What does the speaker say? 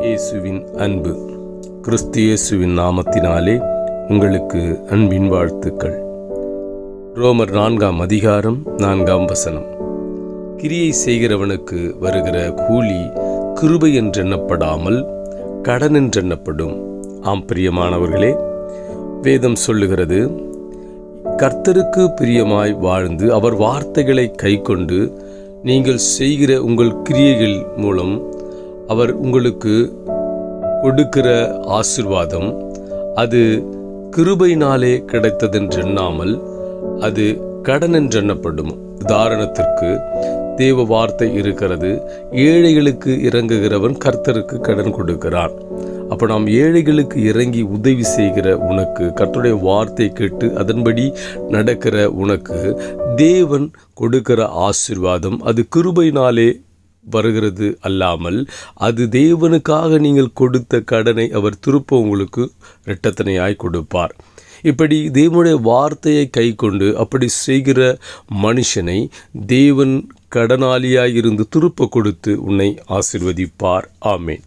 இயேசுவின் அன்பு. கிறிஸ்து இயேசுவின் நாமத்தினாலே உங்களுக்கு அன்பின் வாழ்த்துக்கள். ரோமர் நான்காம் அதிகாரம் நான்காம் வசனம். கிரியை செய்கிறவனுக்கு வருகிற கூலி கிருபை என்றெண்ணப்படாமல் கடன் என்றெண்ணப்படும். ஆம் பிரியமானவர்களே வேதம் சொல்லுகிறது கர்த்தருக்கு பிரியமாய் வாழ்ந்து அவர் வார்த்தைகளை கைக்கொண்டு நீங்கள் செய்கிற உங்கள் கிரியைகள் மூலம் அவர் உங்களுக்கு கொடுக்கிற ஆசிர்வாதம் அது கிருபையினாலே கிடைத்ததென்று எண்ணாமல் அது கடன் என்றெண்ணப்படும் உதாரணத்திற்கு தேவ வார்த்தை இருக்கிறது ஏழைகளுக்கு இறங்குகிறவன் கர்த்தருக்கு கடன் கொடுக்கிறான். அப்போ நாம் ஏழைகளுக்கு இறங்கி உதவி செய்கிற உனக்கு கர்த்தருடைய வார்த்தை கேட்டு அதன்படி நடக்கிற உனக்கு தேவன் கொடுக்கிற ஆசிர்வாதம் அது கிருபையினாலே வருகிறது அல்லாமல் அது தேவனுக்காக நீங்கள் கொடுத்த கடனை அவர் திருப்ப உங்களுக்கு இரட்டத்தனையாய் கொடுப்பார். இப்படி தேவனுடைய வார்த்தையை கை கொண்டு அப்படி செய்கிற மனுஷனை தேவன் கடனாளியாய் இருந்து திருப்ப கொடுத்து உன்னை ஆசிர்வதிப்பார். ஆமேன்.